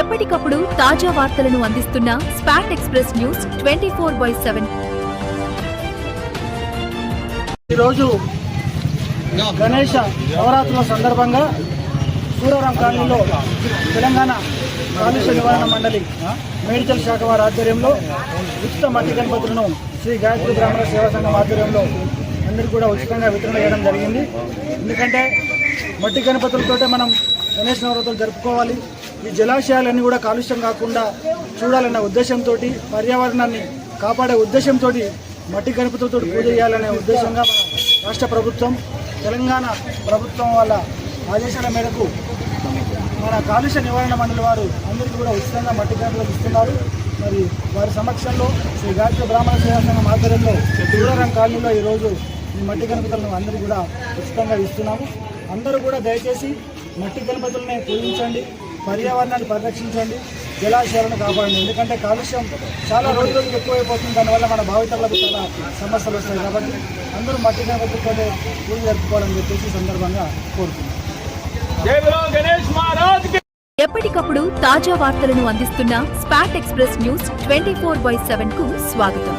ఎప్పటికప్పుడు తాజా వార్తలను అందిస్తున్న spot express news twenty four by seven. ఈరోజు గణేష నవరాత్రుల సందర్భంగా సూరవరం కాలనీలో తెలంగాణ కాలుష్య నివారణ మండలి మెడికల్ శాఖ వారి ఆధ్వర్యంలో ఉచిత మట్టి గణపతులను శ్రీ గాయత్రి బ్రాహ్మణ సేవా సంఘం ఆధ్వర్యంలో అందరికీ కూడా ఉచితంగా వితరణ చేయడం జరిగింది. ఎందుకంటే మట్టి గణపతులతోటే మనం గణేష్ నవరాత్రులు జరుపుకోవాలి. ఈ జలాశయాలన్నీ కూడా కాలుష్యం కాకుండా చూడాలన్న ఉద్దేశంతో పర్యావరణాన్ని కాపాడే ఉద్దేశంతో మట్టి గణపతితో పూజ చేయాలనే ఉద్దేశంగా మన రాష్ట్ర ప్రభుత్వం తెలంగాణ ప్రభుత్వం వాళ్ళ ఆదేశాల మేరకు మన కాలుష్య నివారణ మండలి వారు అందరికీ కూడా ఉచితంగా మట్టి గణపతులు ఇస్తున్నారు. మరి వారి సమక్షంలో శ్రీ గాయత్రి బ్రాహ్మణ సేవా సంఘం ఆధ్వర్యంలో దూరం కాలనీలో ఈరోజు ఈ మట్టి గణపతులను అందరికీ కూడా ఉచితంగా ఇస్తున్నాము. అందరూ కూడా దయచేసి మట్టి గణపతులనే పూజించండి పర్యావరణాన్ని పరిరక్షించండి జలాశయాలను కాపాడండి. ఎందుకంటే కాలుష్యం చాలా రోజు రోజుకి ఎక్కువైపోతుంది దానివల్ల మన భావితరులకు చాలా సమస్యలు వస్తాయి కాబట్టి అందరూ మట్టి గణపతులతోనే పూజ జరుపుకోవాలని చెప్పేసి సందర్భంగా కోరుతున్నాను జై బలో గణేష్ మహారాజ్కి ఎప్పటికప్పుడు తాజా వార్తలను అందిస్తున్న spot express news twenty four by సెవెన్కు స్వాగతం.